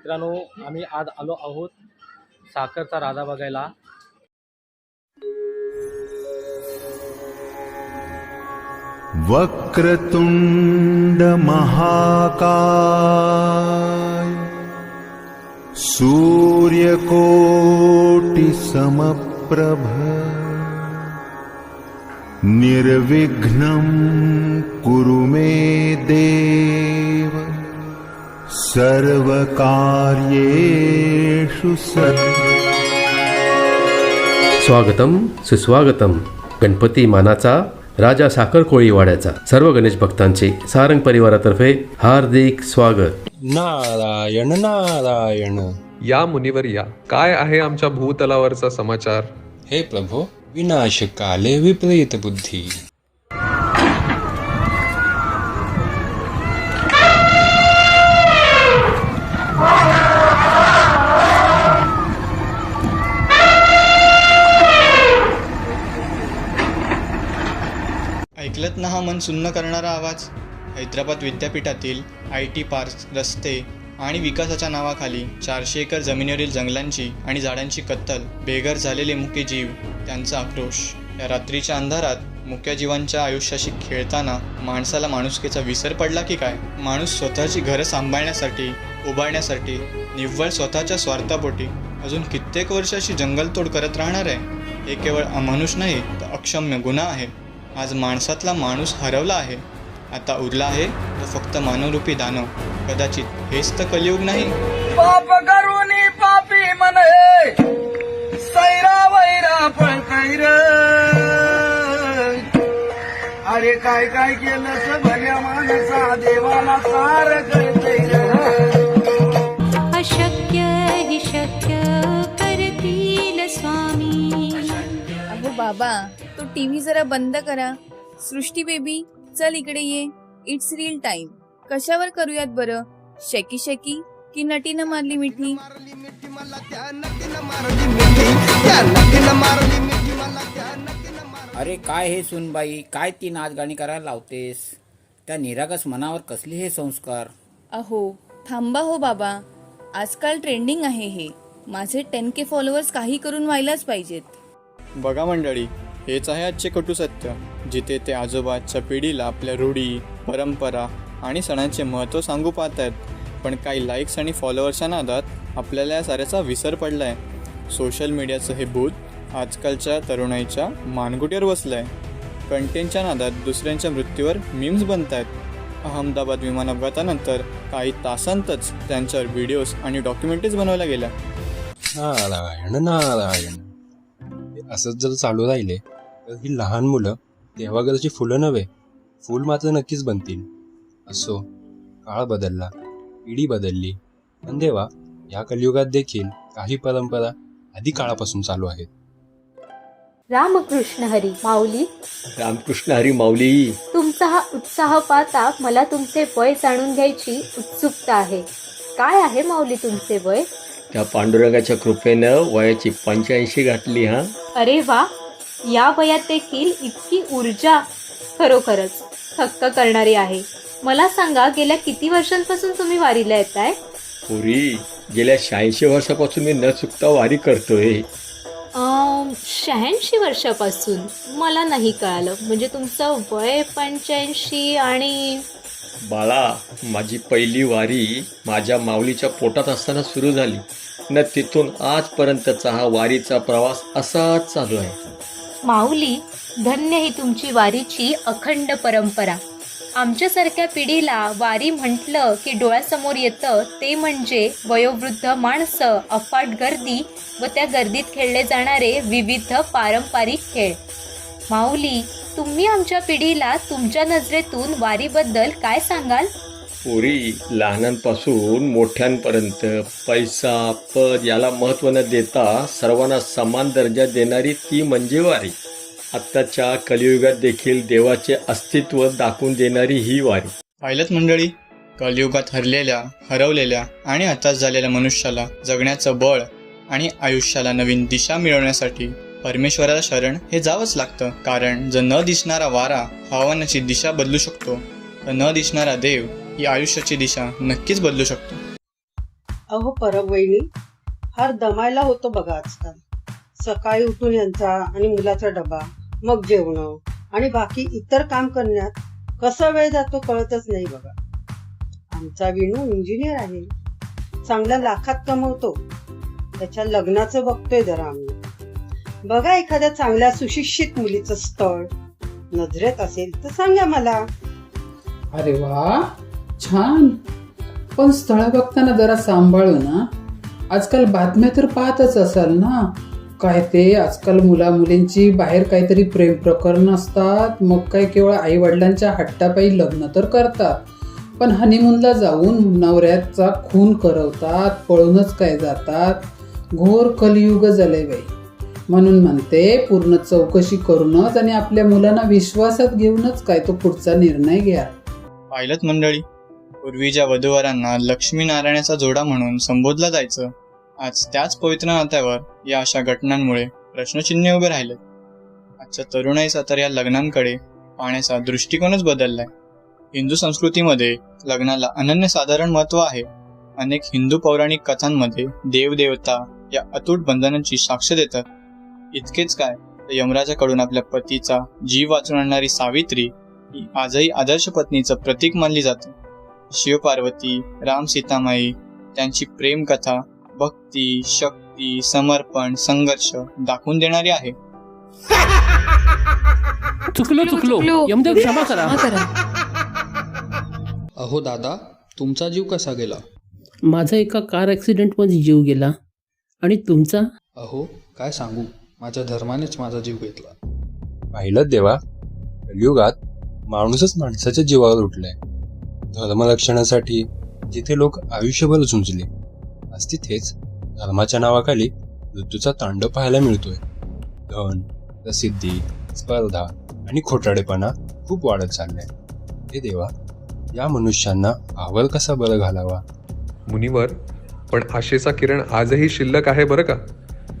मित्रांनो आम्ही आज आलो आहोत साखरचा राजा बघायला. वक्रतुण्डमहाकाय सूर्यकोटिसमप्रभ निर्विघ्नं कुरु मे देव। सर्वकार्येषु सर्व स्वागतम सुस्वागतम गणपती मानाचा राजा साखर कोळीवाड्याचा. सर्व गणेश भक्तांचे सारंग परिवारातर्फे हार्दिक स्वागत. नारायण नारायण. या मुनीवर या. काय आहे आमच्या भूतलावरचा समाचार? हे प्रभो विनाश काले विपरीत बुद्धी. ना हा मन सुन्न करणारा आवाज हैदराबाद विद्यापीठातील आय टी पार्क रस्ते आणि विकासाच्या नावाखाली चारशे एकर जमिनीवरील जंगलांची आणि झाडांची कत्तल बेघर झालेले मुके जीव त्यांचा आक्रोश. या रात्रीच्या अंधारात मुक्या जीवांच्या आयुष्याशी खेळताना माणसाला माणुसकीचा विसर पडला की काय? माणूस स्वतःची घरं सांभाळण्यासाठी उभारण्यासाठी निव्वळ स्वतःच्या स्वार्थापोटी अजून कित्येक वर्षाशी जंगलतोड करत राहणार आहे? हे केवळ अमानुष नाही तर अक्षम्य गुन्हा आहे. आज माणसातला माणूस हरवला आहे. आता उरला आहे तो फक्त मानवरूपी दानव. कदाचित हेच तर कलियुग नाही. पाप करुणी पापी म्हणे सैरा वैरा पळतैर अरे काय काय केलं भल्या माणसा? देवाला सार कळतैर अशक्य हि शक्य करतील स्वामी. अहो बाबा तो टीव्ही जरा बंद करा. सृष्टी बेबी चल इकडे ये. इट्स रिअल टाइम कशावर करूयात बरं? शेकी शेकी की नटीनं मारली मिठी? अरे काय हे सुनबाई काय ती नाच गाणी करायला लावतेस? त्या निरागस मनावर कसले हे संस्कार? अहो थांबा हो बाबा. आजकाल ट्रेंडिंग आहे हे. माझे टेन के फॉलोअर्स काही करून व्हायलाच पाहिजेत. बघा मंडळी हेच आहे आजचे कटू सत्य जिथे ते आजोबाच्या पिढीला आपल्या रूढी परंपरा आणि सणांचे महत्त्व सांगू पाहत आहेत पण काही लाईक्स आणि फॉलोअर्सच्या नादात आपल्याला या साऱ्याचा विसर पडला आहे सोशल मीडियाचं हे भूत आजकालच्या तरुणाईच्या मानगुटीवर बसलं आहे कंटेंटच्या नादात दुसऱ्यांच्या मृत्यूवर मीम्स बनत आहेत अहमदाबाद विमान अपघातानंतर काही तासांतच त्यांच्यावर व्हिडिओज आणि डॉक्युमेंटरीज बनवल्या गेल्या. नारायण नारायण. असंच जर चालू राहिले तर ही लहान मुलं देवागरची फुलं नव्हे फूल मात्र नक्कीच बनतील. असो काळ बदलला पिढी बदलली पण देवा या कलियुगात देखील काही परंपरा आधी काळापासून चालू आहेत. रामकृष्ण हरी माऊली. रामकृष्ण हरी माऊली. तुमचा हा उत्साह पाहता मला तुमचे वय जाणून घ्यायची उत्सुकता आहे. काय आहे माऊली तुमचे वय? त्या पांडुरंगाच्या कृपेनं वयाची पंच्याऐंशी गाठली हा? अरे वा! या वयात देखील इतकी ऊर्जा खरोखरच थक्क करणारी आहे. मला सांगा गेल्या किती वर्षांपासून तुम्ही वारीला येताय? पुरी गेल्या शहाऐंशी वर्षापासून मी न चुकता वारी करतोय. शहाऐंशी वर्षापासून? मला नाही कळालं. म्हणजे तुमचं वय पंच्याऐंशी आणि बाळा माझी पहिली वारी माझ्या माऊलीच्या पोटात असताना सुरू झाली. न तिथून आजपर्यंतचा हा वारीचा प्रवास असाच चालू आहे. माऊली धन्य ही तुमची वारीची अखंड परंपरा. आमच्यासारख्या पिढीला वारी म्हटलं की डोळ्यासमोर येतं ते म्हणजे वयोवृद्ध माणसं अफाट गर्दी व त्या गर्दीत खेळले जाणारे विविध पारंपरिक खेळ. माऊली तुम्ही आमच्या पिढीला तुमच्या नजरेतून वारीबद्दल काय सांगाल? पुरी लहानांपासून मोठ्यांपर्यंत पैसा पद याला महत्त्व न देता सर्वांना समान दर्जा देणारी ती म्हणजे वारी. आत्ताच्या कलियुगात देखील देवाचे अस्तित्व दाखवून देणारी ही वारी. पाहिलंत मंडळी कलियुगात हरलेल्या हरवलेल्या आणि हताश झालेल्या मनुष्याला जगण्याचं बळ आणि आयुष्याला नवीन दिशा मिळवण्यासाठी परमेश्वराला शरण हे जावंच लागतं. कारण जर न दिसणारा वारा हवामानाची दिशा बदलू शकतो. तर न दिसणारा देव ही आयुष्याची दिशा नक्कीच बदलू शकतो. अहो परब वहिनी फार दमायला होतो बघा आजकाल. सकाळी उठून यांचा आणि मुलाचा डबा मग जेवण आणि बाकी इतर काम करण्यात कसा वेळ जातो कळतच नाही बघा. आमचा विणू इंजिनियर आहे. चांगल्या लाखात कमवतो. त्याच्या लग्नाचं बघतोय जरा आम्ही. बघा एखाद्या चांगल्या सुशिक्षित मुलीचं स्थळ. नजरेत असेल तर सांगा मला. अरे वा छान. पण स्थळ बघताना जरा सांभाळू ना. आजकाल बातम्या तर पाहतच असाल ना. काय ते आजकाल मुला मुलींची बाहेर काहीतरी प्रेम प्रकरण असतात. मग काय केवळ आई वडिलांच्या हट्टापायी लग्न तर करतात. पण हनीमूनला जाऊन नवऱ्याचा खून करवतात पळूनच काय जातात. घोर कलियुग झाले बाई. म्हणून म्हणते पूर्ण चौकशी करूनच आणि आपल्या मुलांना विश्वासात घेऊनच काय तो पुढचा निर्णय घ्या. पाहिलंच मंडळी पूर्वीच्या वधूवरांना लक्ष्मीनारायणाचा जोडा म्हणून संबोधला जायचं. आज त्याच पवित्र नात्यावर या अशा घटनांमुळे प्रश्नचिन्ह उभे राहिले. आजच्या तरुणाईचा तर या लग्नांकडे पाहण्याचा दृष्टिकोनच बदललाय. हिंदू संस्कृतीमध्ये लग्नाला अनन्यसाधारण महत्त्व आहे. अनेक हिंदू पौराणिक कथांमध्ये देवदेवता या अतूट बंधनांची साक्ष देतात. इतकेच काय तर यमराजाकडून आपल्या पतीचा जीव वाचून आणणारी सावित्री ही आजही आदर्श पत्नीचं प्रतीक मानली जाते. शिवपार्वती राम सीतामाई त्यांची प्रेम कथा भक्ती शक्ती समर्पण संघर्ष दाखवून देणारी आहे. चुकलो चुकलो यमदेव क्षमा करा. अहो दादा तुमचा जीव कसा गेला? माझा एका कार ॲक्सिडेंटमध्ये जीव गेला आणि तुमचा? अहो काय सांगू? माझ्या धर्मानेच माझा जीव घेतला. पाहिलं देवा कलियुगात माणूसच माणसाच्या जीवावर उठलाय. धर्मरक्षणासाठी जिथे लोक आयुष्यभर झुंजले आज तिथेच धर्माच्या नावाखाली मृत्यूचा तांडव पाहायला मिळतोय. धन प्रसिद्धी स्पर्धा आणि खोटाडेपणा खूप वाढत चाललाय. हे देवा या मनुष्यांना आवर कसा बरं घालावा? मुनिवर पण आशेचा किरण आजही शिल्लक आहे बरं का?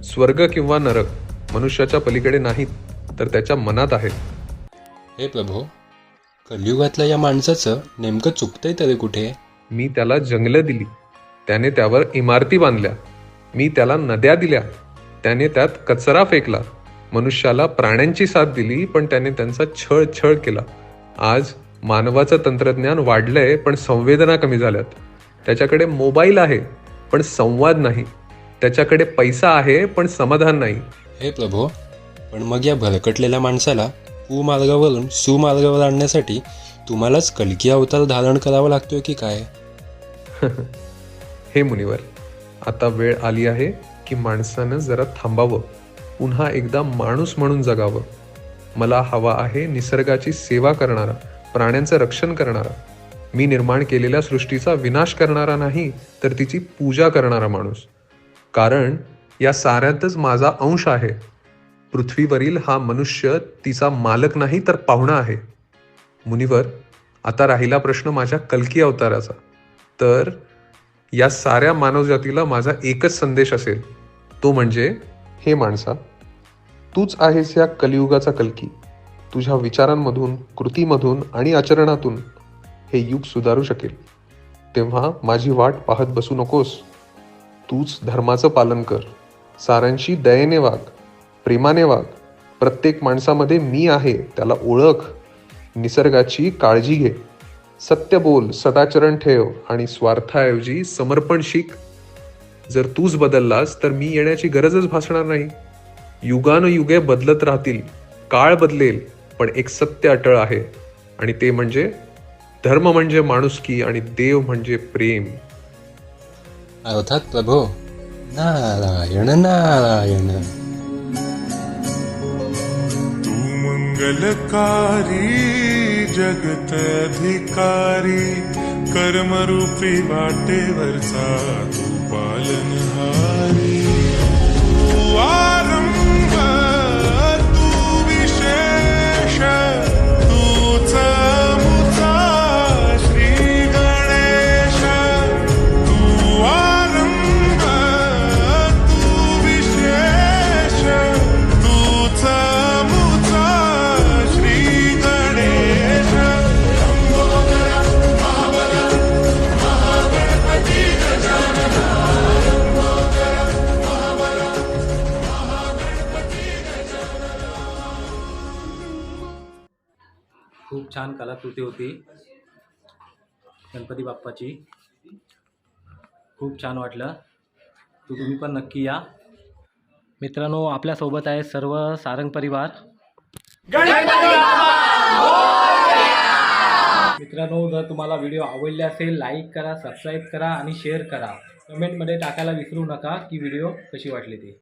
स्वर्ग किंवा नरक मनुष्याच्या पलीकडे नाहीत तर त्याच्या मनात आहे हे प्रभो कलियुगातल्या या माणसाचं नेमकं चुकतंय तरी कुठे? मी त्याला जंगलं दिली. त्याने त्यावर इमारती बांधल्या. मी त्याला नद्या दिल्या. त्याने त्यात कचरा फेकला. मनुष्याला प्राण्यांची साथ दिली पण त्याने त्यांचा छळ छळ केला. आज मानवाचं तंत्रज्ञान वाढलंय पण संवेदना कमी झाल्यात. त्याच्याकडे मोबाईल आहे पण संवाद नाही. त्याच्याकडे पैसा आहे पण समाधान नाही. हे प्रभो पण मग या भरकटलेल्या माणसाला कुमार्गावरून सुमार्गावर आणण्यासाठी तुम्हालाच कलकी अवतार धारण करावा लागतोय की काय? हे मुनिवर आता वेळ आली आहे की माणसानं जरा थांबावं. पुन्हा एकदा माणूस म्हणून जगावं. मला हवा आहे निसर्गाची सेवा करणारा प्राण्यांचं रक्षण करणारा. मी निर्माण केलेल्या सृष्टीचा विनाश करणारा नाही तर तिची पूजा करणारा माणूस. कारण या साऱ्यातच माझा अंश आहे. पृथ्वीवरील हा मनुष्य तिचा मालक नाही तर पाहुणा आहे. मुनिवर आता राहिला प्रश्न माझ्या कलकी अवताराचा. तर या साऱ्या मानवजातीला माझा एकच संदेश असेल. तो म्हणजे हे माणसा तूच आहेस या कलियुगाचा कलकी. तुझ्या विचारांमधून कृतीमधून आणि आचरणातून हे युग सुधारू शकेल. तेव्हा माझी वाट पाहत बसू नकोस. तूच धर्माचं पालन कर. सारांशी दयेने वाघ प्रेमाने वाघ प्रत्येक माणसामध्ये मी आहे त्याला ओळख. निसर्गाची काळजी घे. सत्य बोल सदाचरण ठेव आणि स्वार्थाऐवजी समर्पण शिक. जर तूच बदललास तर मी येण्याची गरजच भासणार नाही. युगानुयुगे बदलत राहतील. काळ बदलेल पण एक सत्य अटळ आहे. आणि ते म्हणजे धर्म म्हणजे माणुसकी आणि देव म्हणजे प्रेम. अर्थात प्रभो नारायण नारायण तू मंगलकारी जगत अधिकारी कर्मरूपी वाटेवरचा तू पालनहारी कलाकृती होती. गणपती बाप्पाची. खूप छान वाटलं. तू तुम्ही पण नक्की या. मित्रांनो आपल्यासोबत आहे सर्व सारंग परिवार. मित्रांनो जर तुम्हाला व्हिडिओ आवडले असेल लाईक करा सबस्क्राईब करा आणि शेअर करा. कमेंटमध्ये टाकायला विसरू नका की व्हिडिओ कशी वाटली ती.